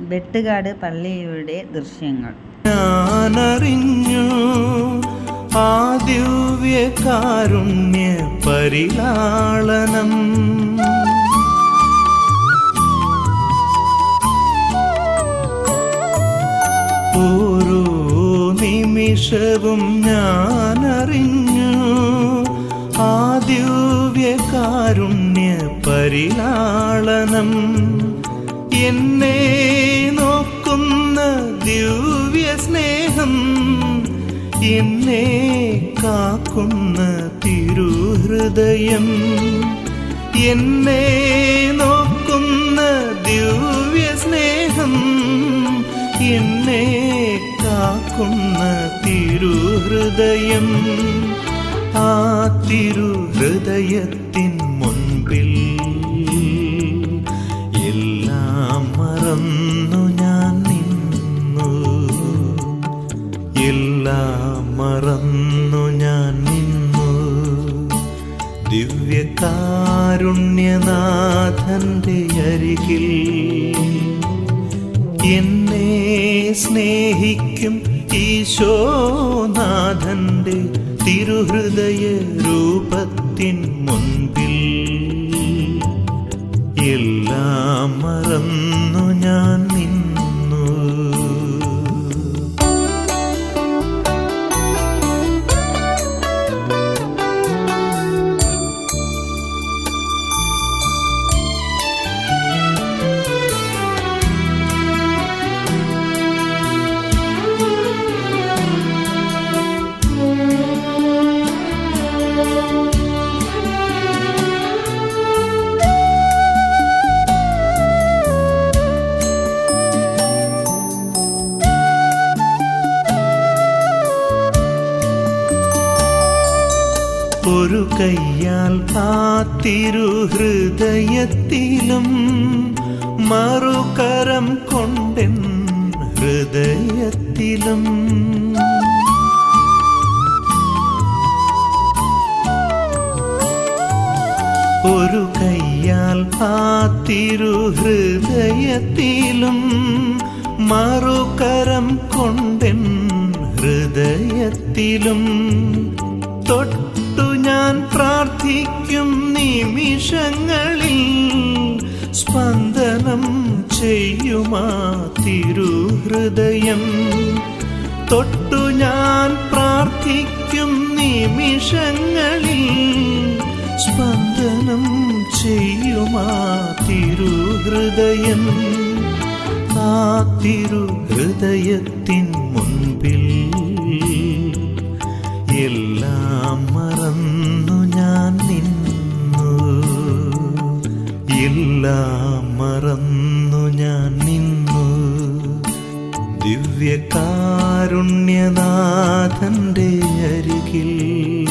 വെട്ടുകാട് പള്ളിയുടെ ദൃശ്യങ്ങൾ. ഞാനറിഞ്ഞു പരിലാളനം ഓരോ നിമിഷവും ഞാനറിഞ്ഞു ആ ദിവ്യ കാരുണ്യ പരിലാളനം എന്നെ നോക്കുന്ന ദിവ്യ സ്നേഹം എന്നെ കാക്കുന്ന തിരുഹൃദയം എന്നെ നോക്കുന്ന ദിവ്യ സ്നേഹം എന്നെ കാക്കുന്ന തിരുഹൃദയം ആ തിരുഹൃദയത്തിൻ മറന്നു ഞാൻ നിന്നു. ദിവ്യകാരുണ്യനാഥന്റെ അരികിൽ എന്നെ സ്നേഹിക്കും ഈശോനാഥന്റെ തിരുഹൃദയ രൂപത്തിൻ മുൻപിൽ. എല്ലാം മറന്നു ഒരു കയ്യാൽ ആ തിരുഹൃദയത്തിലും മറുകരം കൊണ്ടൻ ഹൃദയത്തിലും. ഒരു കയ്യാൽ ആ തിരുഹൃദയത്തിലും മറുകരം കൊണ്ടൻ ഹൃദയത്തിലും. തൊട്ടു ഞാൻ പ്രാർത്ഥിക്കും നിമിഷങ്ങളിൽ സ്പന്ദനം ചെയ്യുമാ തിരുഹൃദയം. തൊട്ടു ഞാൻ പ്രാർത്ഥിക്കും നിമിഷങ്ങളിൽ സ്പന്ദനം ചെയ്യുമാ തിരുഹൃദയം. ആ തിരുഹൃദയത്തിൻ മുൻപിൽ മറന്നു ഞാൻ നിന്നു. എല്ലാം മറന്നു ഞാൻ നിന്നു. ദിവ്യകാരുണ്യനാഥന്റെ അരികിൽ